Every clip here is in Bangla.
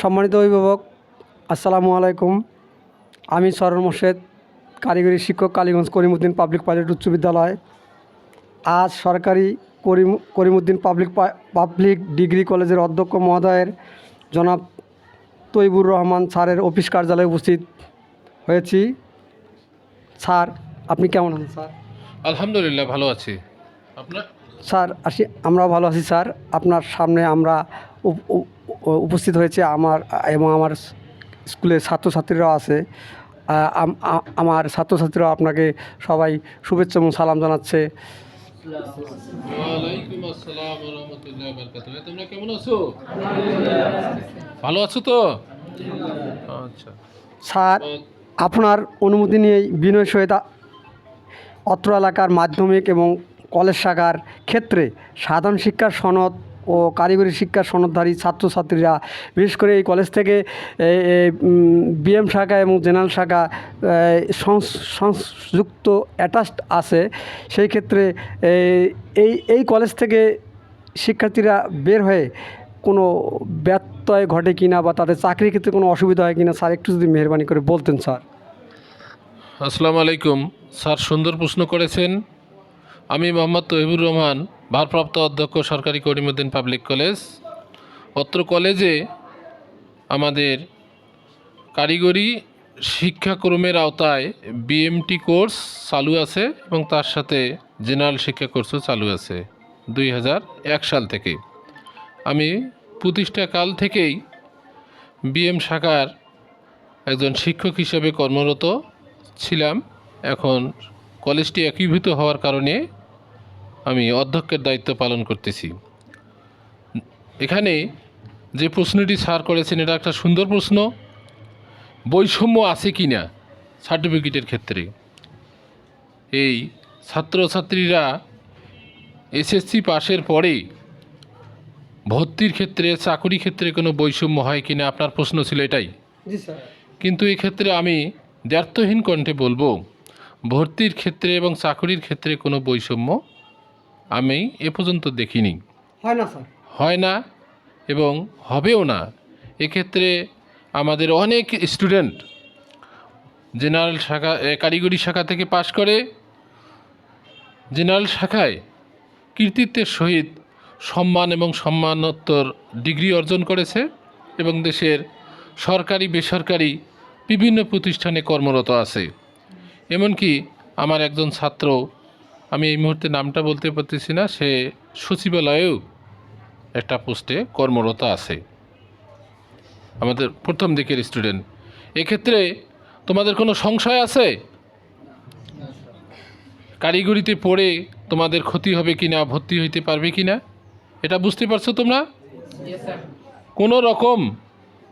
সম্মানিত অভিভাবক আসসালামু আলাইকুম। আমি সরণ মোর্শেদ কারিগরি শিক্ষক কালীগঞ্জ করিমউদ্দিন পাবলিক পাইলট উচ্চ বিদ্যালয়। আজ সরকারি Karim Karimuddin public public degree কলেজের অধ্যক্ষ মহোদয়ের জনাব তৈবুর রহমান স্যারের অফিস কার্যালয়ে উপস্থিত হয়েছি। স্যার আপনি কেমন আছেন স্যার? আলহামদুলিল্লাহ ভালো আছি। আপনার? স্যার আসি আমরাও ভালো আছি স্যার। আপনার সামনে আমরা উপস্থিত হয়েছে আমার এবং আমার স্কুলের ছাত্রছাত্রীরাও আছে। আমার ছাত্রছাত্রীরাও আপনাকে সবাই শুভেচ্ছা এবং সালাম জানাচ্ছে। তোমরা কেমন আছো? ভালো আছো তো? আচ্ছা। স্যার আপনার অনুমতি নিয়েই বিনয় সহিত অত্র এলাকার মাধ্যমিক এবং কলেজ শাখার ক্ষেত্রে সাধারণ শিক্ষার সনদ ও কারিগরি শিক্ষার সনদধারী ছাত্রছাত্রীরা, বিশেষ করে এই কলেজ থেকে বিএম শাখা এবং জেনারেল শাখা সংযুক্ত অ্যাটাচড আছে। সেই ক্ষেত্রে এই এই কলেজ থেকে শিক্ষার্থীরা বের হয়ে কোনো ব্যত্যয় ঘটে কিনা বা তাদের চাকরির ক্ষেত্রে কোনো অসুবিধা হয় কিনা, স্যার, একটু যদি মেহরবানি করে বলতেন, স্যার। আসসালামু আলাইকুম। স্যার, সুন্দর প্রশ্ন করেছেন। আমি মোহাম্মদ তহিবুর রহমান ভারপ্রাপ্ত অধ্যক্ষ সরকারি করিমউদ্দিন পাবলিক কলেজ। অত্র কলেজে আমাদের কারিগরি শিক্ষাক্রমের আওতায় বিএমটি কোর্স চালু আছে এবং তার সাথে জেনারেল শিক্ষা কোর্সও চালু আছে দুই হাজার এক সাল থেকে। আমি প্রতিষ্ঠাকাল থেকেই বিএম শাখার একজন শিক্ষক হিসেবে কর্মরত ছিলাম। এখন কলেজটি একীভূত হওয়ার কারণে আমি অধ্যক্ষের দায়িত্ব পালন করতেছি। এখানে যে প্রশ্নটি স্যার করেছেন এটা একটা সুন্দর প্রশ্ন। বৈষম্য আছে কি না সার্টিফিকেটের ক্ষেত্রে? এই ছাত্রছাত্রীরা এসএসসি পাশের পরে ভর্তির ক্ষেত্রে চাকুরি ক্ষেত্রে কোনো বৈষম্য হয় কি না? আপনার প্রশ্ন ছিল এটাই। কিন্তু এই ক্ষেত্রে আমি দ্ব্যর্থহীন কণ্ঠে বলব ভর্তির ক্ষেত্রে এবং চাকরির ক্ষেত্রে কোনো বৈষম্য আমি এ পর্যন্ত দেখিনি। হয় না স্যার। হয় না এবং হবেও না। এক্ষেত্রে আমাদের অনেক স্টুডেন্ট জেনারেল শাখা কারিগরি শাখা থেকে পাশ করে জেনারেল শাখায় কৃতিত্বের সহিত সম্মান এবং সম্মানোত্তর ডিগ্রি অর্জন করেছে এবং দেশের সরকারি বেসরকারি বিভিন্ন প্রতিষ্ঠানে কর্মরত আছে। এমনকি আমার একজন ছাত্র আমি এই মুহূর্তে নামটা বলতে পারতেছি না, সে সচিবালয়েও একটা পোস্টে কর্মরত আছে। আমাদের প্রথম দিকের স্টুডেন্ট। এক্ষেত্রে তোমাদের কোনো সংশয় আছে? কারিগরিতে পড়ে তোমাদের ক্ষতি হবে কি না ভর্তি হইতে পারবে কি না এটা বুঝতে পারছ তোমরা? কোনো রকম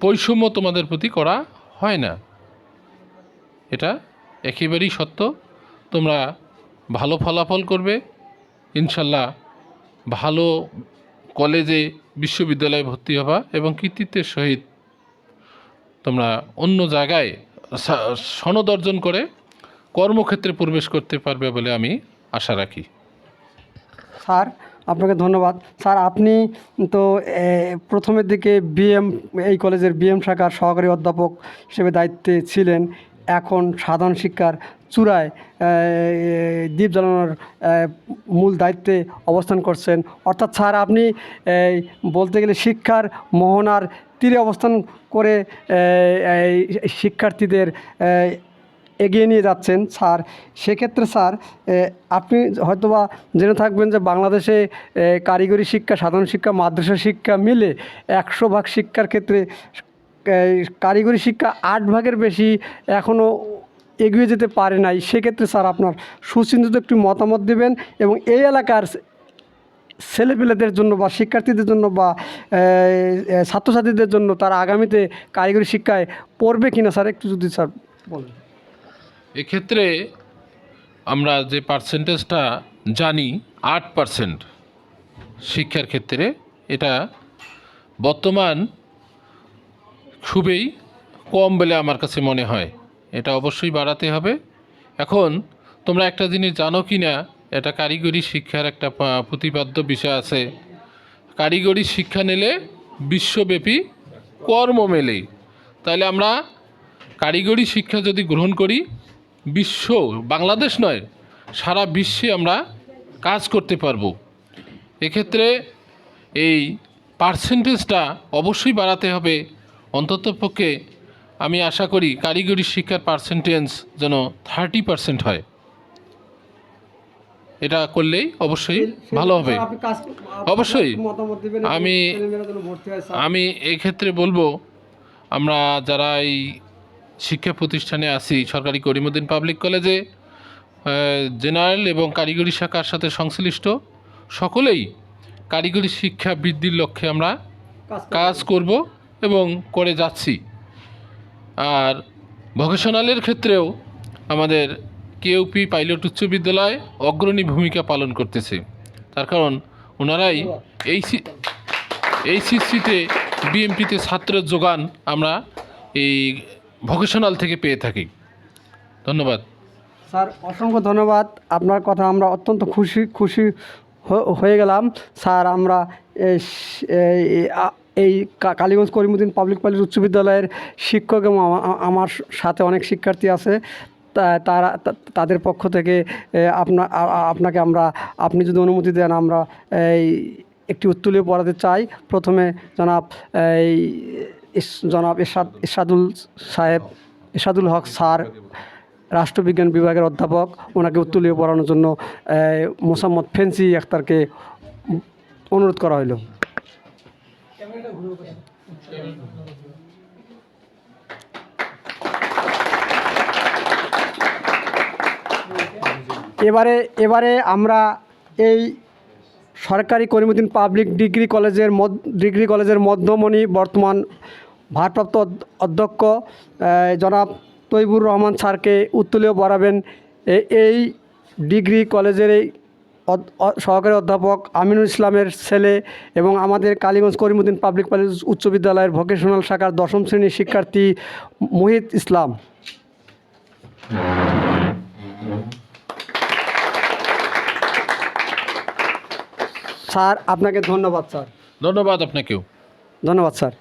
বৈষম্য তোমাদের প্রতি করা হয় না। এটা একেবারেই সত্য। তোমরা ভালো ফলাফল করবে, ইনশাল্লাহ ভালো কলেজে বিশ্ববিদ্যালয়ে ভর্তি হবা এবং কৃতিত্বের সহিত তোমরা অন্য জায়গায় সনদ অর্জন করে কর্মক্ষেত্রে প্রবেশ করতে পারবে বলে আমি আশা রাখি। স্যার, আপনাকে ধন্যবাদ। স্যার, আপনি তো প্রথমের দিকে বিএম, এই কলেজের বিএম শাখার সহকারী অধ্যাপক হিসেবে দায়িত্বে ছিলেন। এখন সাধারণ শিক্ষার চূড়ায় দ্বীপ জ্বালানোর মূল দায়িত্বে অবস্থান করছেন। অর্থাৎ স্যার, আপনি বলতে গেলে শিক্ষার মোহনার তীরে অবস্থান করে শিক্ষার্থীদের এগিয়ে নিয়ে যাচ্ছেন স্যার। সেক্ষেত্রে স্যার আপনি হয়তোবা জেনে থাকবেন যে বাংলাদেশে কারিগরি শিক্ষা, সাধারণ শিক্ষা, মাদ্রাসা শিক্ষা মিলে একশো ভাগ শিক্ষার ক্ষেত্রে কারিগরি শিক্ষা আট ভাগের বেশি এখনও এগিয়ে যেতে পারে নাই। সেক্ষেত্রে স্যার আপনার সুচিন্তিত একটি মতামত দেবেন এবং এই এলাকার ছেলেপেলেদের জন্য বা শিক্ষার্থীদের জন্য বা ছাত্রছাত্রীদের জন্য তারা আগামীতে কারিগরি শিক্ষায় পড়বে কিনা স্যার একটু যদি স্যার বলেন। এক্ষেত্রে আমরা যে পার্সেন্টেজটা জানি, আট পার্সেন্ট শিক্ষার ক্ষেত্রে এটা বর্তমান খুবই কম বলে আমার কাছে মনে হয়। এটা অবশ্যই বাড়াতে হবে। এখন, তোমরা একটা জিনিস জানো কি না এটা কারিগরি শিক্ষার একটা প্রতিপাদ্য বিষয় আছে। কারিগরি শিক্ষা নিলে বিশ্বব্যাপী কর্ম মেলে। তাহলে আমরা কারিগরি শিক্ষা যদি গ্রহণ করি, বিশ্ব, বাংলাদেশ নয়, সারা বিশ্বে আমরা কাজ করতে পারব। এক্ষেত্রে এই পার্সেন্টেজটা অবশ্যই বাড়াতে হবে। অন্ততপক্ষে আমি আশা করি কারিগরি শিক্ষার পার্সেন্টেজ যেন থার্টি পার্সেন্ট হয় এটা করলেই অবশ্যই ভালো হবে অবশ্যই। আমি-। আমি এই ক্ষেত্রে বলব আমরা যারা এই শিক্ষা প্রতিষ্ঠানে আছি সরকারি করিমুদ্দিন পাবলিক কলেজে জেনারেল এবং কারিগরি শাখার সাথে সংশ্লিষ্ট সকলেই কারিগরি শিক্ষা বৃদ্ধির লক্ষ্যে আমরা। কাজ করব এবং করে যাচ্ছি। আর ভোকেশনালের ক্ষেত্রেও আমাদের কেউপি পাইলট উচ্চ বিদ্যালয় অগ্রণী ভূমিকা পালন করতেছে। তার কারণ ওনারাই এই সি এইচএসসিতে বিএমপিতে ছাত্রের যোগান আমরা এই ভোকেশনাল থেকে পেয়ে থাকি। ধন্যবাদ। স্যার, অসংখ্য ধন্যবাদ। আপনার কথা আমরা অত্যন্ত খুশি খুশি হয়ে গেলাম। স্যার, আমরা এই কালীগঞ্জ করিমুদ্দিন পাবলিক কলেজ উচ্চ বিদ্যালয়ের শিক্ষক এবং আমার সাথে অনেক শিক্ষার্থী আছে। তারা তাদের পক্ষ থেকে আপনার আপনাকে আমরা, আপনি যদি অনুমতি দেন, আমরা এই একটি উত্তরীয় পড়াতে চাই। প্রথমে জনাব এই জনাব এরশাদ, এরশাদুল সাহেব, এরশাদুল হক স্যার, রাষ্ট্রবিজ্ঞান বিভাগের অধ্যাপক, ওনাকে উত্তরীয় পড়ানোর জন্য মোসাম্মদ ফেন্সি আখতারকে অনুরোধ করা হলো এবারে এবারে আমরা এই সরকারি করিমুদ্দিন পাবলিক ডিগ্রি কলেজের ডিগ্রি কলেজের মধ্যমণি বর্তমান ভারপ্রাপ্ত অধ্যক্ষ জনাব তৈবুর রহমান স্যারকে উত্তোলীয় এ- এই ডিগ্রি কলেজের এই সহকারী অধ্যাপক আমিনুল ইসলামের ছেলে এবং আমাদের কালীগঞ্জ করিমুদ্দিন পাবলিক কলেজ উচ্চ বিদ্যালয়ের ভোকেশনাল শাখার দশম শ্রেণির শিক্ষার্থী মুহিত ইসলাম। স্যার আপনাকে ধন্যবাদ স্যার। ধন্যবাদ আপনাকেও। ধন্যবাদ স্যার।